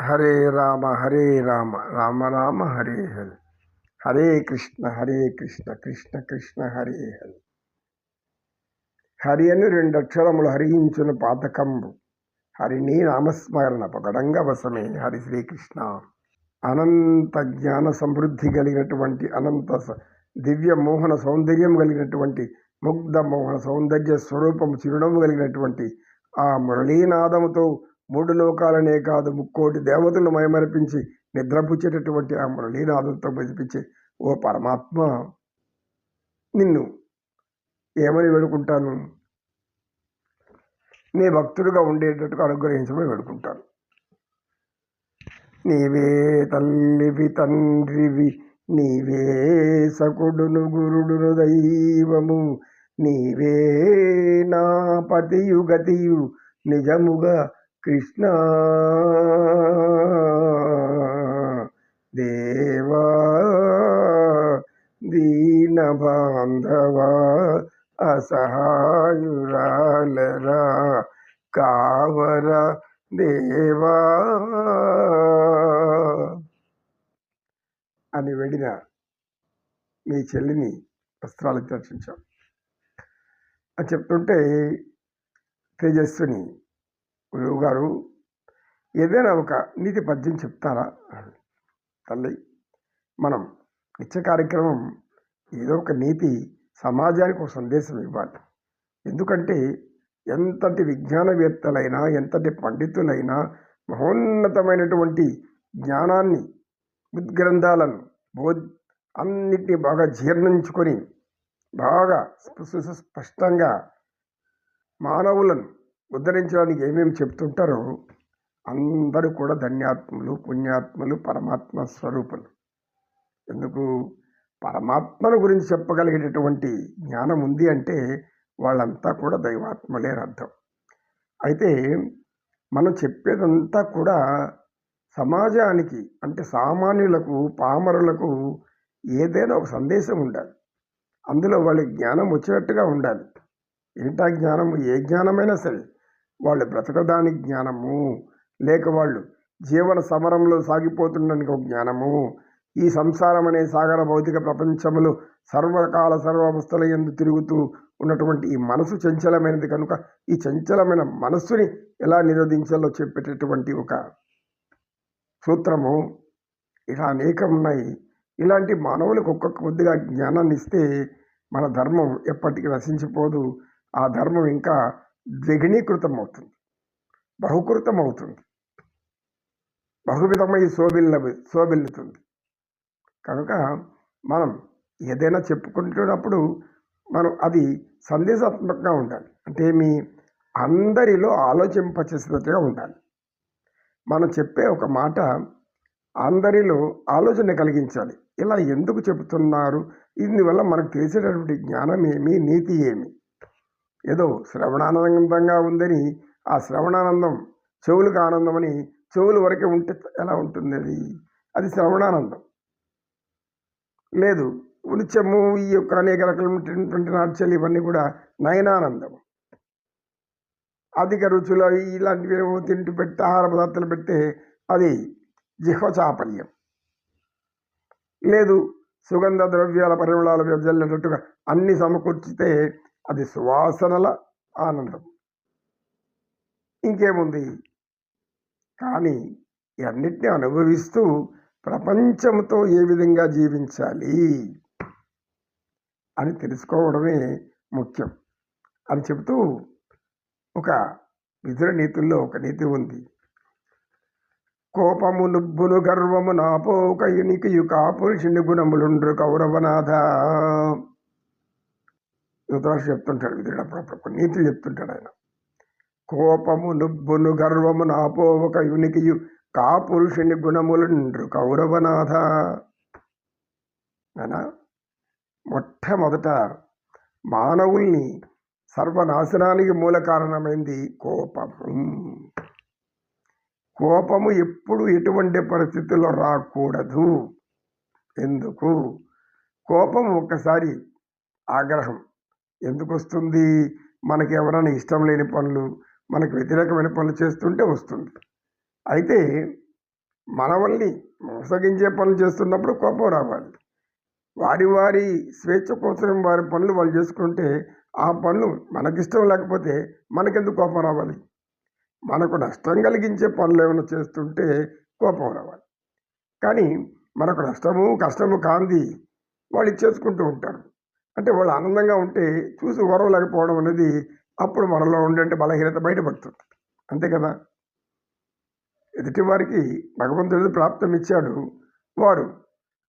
హరే రామ హరే రామ రామ రామ హరే హరే. హరే కృష్ణ హరే కృష్ణ కృష్ణ కృష్ణ హరే హరి. హరి అని రెండు అక్షరములు హరించును పాతకంబు. హరిని నామస్మరణ పగడంగా వసమే హరి శ్రీకృష్ణ. అనంత జ్ఞాన సమృద్ధి కలిగినటువంటి అనంత స- దివ్య మోహన సౌందర్యం కలిగినటువంటి ముగ్ధ మోహన సౌందర్య స్వరూపము చిరునవ్వు కలిగినటువంటి ఆ మురళీనాదముతో మూడు లోకాలనే కాదు ముక్కోటి దేవతలను మయమర్పించి నిద్రపుచ్చేటటువంటి ఆ మురళీనాథంతో బతిపించే ఓ పరమాత్మ. నిన్ను ఏమని వేడుకుంటాను? నీ భక్తుడిగా ఉండేటట్టుగా అనుగ్రహించమని వేడుకుంటాను. నీవే తల్లివి తండ్రివి నీవే సకుడును గురుడును దైవము నీవే నా పతియు గతియు నిజముగా కృష్ణ. దేవా దీన బాంధవ అసహాయురాలరా కావర దేవా. అని వెడిన మీ చెల్లిని వస్త్రాలకు దర్శించాం. అని చెప్తుంటే తేజస్విని గురువు గారు ఏదైనా ఒక నీతి పద్యం చెప్తారా? తల్లి మనం నిత్య కార్యక్రమం ఏదో ఒక నీతి సమాజానికి ఒక సందేశం ఇవ్వాలి. ఎందుకంటే ఎంతటి విజ్ఞానవేత్తలైనా ఎంతటి పండితులైనా మహోన్నతమైనటువంటి జ్ఞానాన్ని ఉద్గ్రంథాలను బో అన్నిటినీ బాగా జీర్ణించుకొని బాగా సుస్పష్టంగా స్పష్టంగా మానవులను ఉద్ధరించడానికి ఏమేమి చెప్తుంటారో అందరూ కూడా ధన్యాత్ములు పుణ్యాత్ములు పరమాత్మ స్వరూపులు. ఎందుకు? పరమాత్మను గురించి చెప్పగలిగేటటువంటి జ్ఞానం ఉంది అంటే వాళ్ళంతా కూడా దైవాత్మలే అర్థం. అయితే మనం చెప్పేదంతా కూడా సమాజానికి అంటే సామాన్యులకు పామరులకు ఏదైనా ఒక సందేశం ఉండాలి. అందులో వాళ్ళకి జ్ఞానం వచ్చినట్టుగా ఉండాలి. ఏంటా జ్ఞానం? ఏ జ్ఞానమైనా సరే. వాళ్ళు బ్రతకడానికి జ్ఞానము. లేక వాళ్ళు జీవన సమరంలో సాగిపోతుండడానికి ఒక జ్ఞానము. ఈ సంసారం అనే సాగర భౌతిక ప్రపంచములు సర్వకాల సర్వావస్థల ఎందు తిరుగుతూ ఉన్నటువంటి ఈ మనసు చంచలమైనది కనుక ఈ చంచలమైన మనస్సుని ఎలా నిరోధించాలో చెప్పేటటువంటి ఒక సూత్రము. ఇలా అనేకం ఉన్నాయి. ఇలాంటి మానవులకు ఒక్కొక్క కొద్దిగా జ్ఞానాన్ని ఇస్తే మన ధర్మం ఎప్పటికీ నశించిపోదు. ఆ ధర్మం ఇంకా ద్విగుణీకృతం అవుతుంది బహుకృతం అవుతుంది బహువిధమై శోభిల్ల శోభిల్లుతుంది కనుక మనం ఏదైనా చెప్పుకుంటున్నప్పుడు మనం అది సందేశాత్మకంగా ఉండాలి. అంటే మీ అందరిలో ఆలోచింపచేసినట్టుగా ఉండాలి. మనం చెప్పే ఒక మాట అందరిలో ఆలోచన కలిగించాలి. ఇలా ఎందుకు చెబుతున్నారు? ఇందువల్ల మనకు తెలిసేటటువంటి జ్ఞానం ఏమి? నీతి ఏమి? ఏదో శ్రవణానందంగా ఉందని ఆ శ్రవణానందం చెవులకు ఆనందం అని చెవుల వరకే ఉంటే ఎలా ఉంటుంది అది అది శ్రవణానందం. లేదు ఉలిచెమ్ము ఈ యొక్క అనేక రకాలైనటువంటి నాట్యాలు ఇవన్నీ కూడా నయనానందం. అధిక రుచులు ఇలాంటివి ఏమో తింటూ పెడితే ఆహార పదార్థాలు పెడితే అది జిహ్వచాపల్యం లేదు సుగంధ ద్రవ్యాల పరిమళాలు వెదజల్లేటట్టుగా అన్ని సమకూర్చితే అది సువాసనల ఆనందం. ఇంకేముంది? కానీ ఇవన్నిటిని అన్నిటిని అనుభవిస్తూ ప్రపంచంతో ఏ విధంగా జీవించాలి అని తెలుసుకోవడమే ముఖ్యం అని చెబుతూ ఒక విదుర నీతుల్లో ఒక నీతి ఉంది. కోపము నుబ్బులు గర్వము నాపోక యునికియు కాపురుషుని గుణములుండ్రు కౌరవనాథ. యువతరాశు చెప్తుంటాడు విధుడు అప్పుడప్పుడు కొన్ని నీతులు చెప్తుంటాడు ఆయన. కోపము నుబ్బును గర్వము నాపోవక యునికియు కాపురుషుని గుణములుండ్రు కౌరవనాథ. అయినా మొట్టమొదట మానవుల్ని సర్వనాశనానికి మూల కారణమైంది కోపము. కోపము ఎప్పుడు ఎటువంటి పరిస్థితుల్లో రాకూడదు. ఎందుకు? కోపం ఒక్కసారి ఆగ్రహం. ఎందుకు వస్తుంది మనకి ఎవరైనా ఇష్టం లేని పనులు మనకు వ్యతిరేకమైన పనులు చేస్తుంటే వస్తుంది. అయితే మనవల్ని మోసగించే పనులు చేస్తున్నప్పుడు కోపం రావాలి. వారి వారి స్వేచ్ఛ కోసం వారి పనులు వాళ్ళు చేసుకుంటే ఆ పనులు మనకిష్టం లేకపోతే మనకెందుకు కోపం రావాలి? మనకు నష్టం కలిగించే పనులు ఏమైనా చేస్తుంటే కోపం రావాలి. కానీ మనకు నష్టము కష్టము కాంది వాళ్ళు ఇచ్చేసుకుంటూ ఉంటారు. అంటే వాళ్ళు ఆనందంగా ఉంటే చూసి ఓరవలేకపోవడం అనేది అప్పుడు మనలో ఉండే బలహీనత బయటపడుతుంది అంతే కదా? ఎదుటివారికి భగవంతుడి ప్రాప్తం ఇచ్చాడు వారు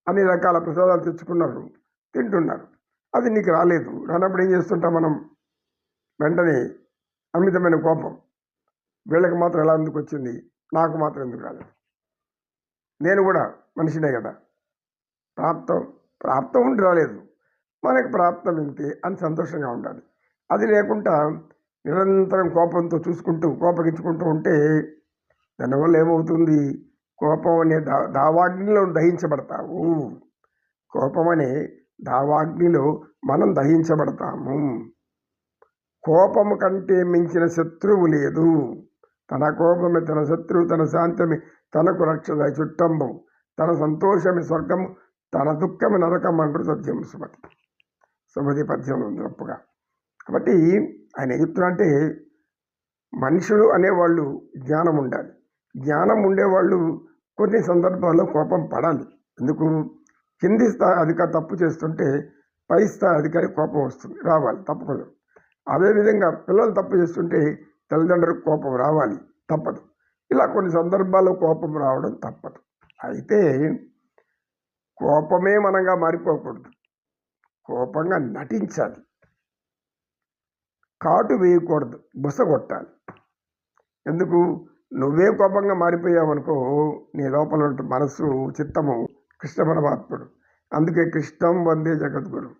అన్ని రకాల ప్రసాదాలు తెచ్చుకున్నారు తింటున్నారు. అది నీకు రాలేదు. రానప్పుడు ఏం చేస్తుంటాం మనం? వెంటనే అమితమైన కోపం. వీళ్ళకి మాత్రం ఎలా ఎందుకు వచ్చింది? నాకు మాత్రం ఎందుకు రాలేదు? నేను కూడా మనిషినే కదా. ప్రాప్తం ప్రాప్తం ఉండి రాలేదు. మనకు ప్రాప్తం ఇంతే అని సంతోషంగా ఉండాలి. అది లేకుండా నిరంతరం కోపంతో చూసుకుంటూ కోపగించుకుంటూ ఉంటే దానివల్ల ఏమవుతుంది? కోపం అనే దా దావాగ్నిలో దహించబడతావు. కోపం అనే దావాగ్నిలో మనం దహించబడతాము. కోపము కంటే మించిన శత్రువు లేదు. తన కోపమే తన శత్రువు తన శాంతమే తనకు రక్షద చుట్టంబం. తన సంతోషమే స్వర్గము తన దుఃఖమే నరకం అంటారు సత్యం సుమతి. సుమతి పద్యం ఉంది గొప్పగా కాబట్టి ఆయన ఏం చెప్తున్నారంటే మనుషులు అనేవాళ్ళు జ్ఞానం ఉండాలి. జ్ఞానం ఉండేవాళ్ళు కొన్ని సందర్భాల్లో కోపం పడాలి. ఎందుకు? కింది స్థాయి అధికారి తప్పు చేస్తుంటే పై స్థాయి అధికారి కోపం వస్తుంది రావాలి తప్పదు. అదేవిధంగా పిల్లలు తప్పు చేస్తుంటే తల్లిదండ్రులకు కోపం రావాలి తప్పదు. ఇలా కొన్ని సందర్భాల్లో కోపం రావడం తప్పదు. అయితే కోపమే మనంగా మారిపోకూడదు. కోపంగా నటించాలి. కాటు వేయకూడదు బుస కొట్టాలి. ఎందుకు? నువ్వే కోపంగా మారిపోయావనుకో నీ లోపల ఉన్న మనసు చిత్తము కృష్ణ పరమాత్ముడు. అందుకే కృష్ణం వందే జగద్గురు.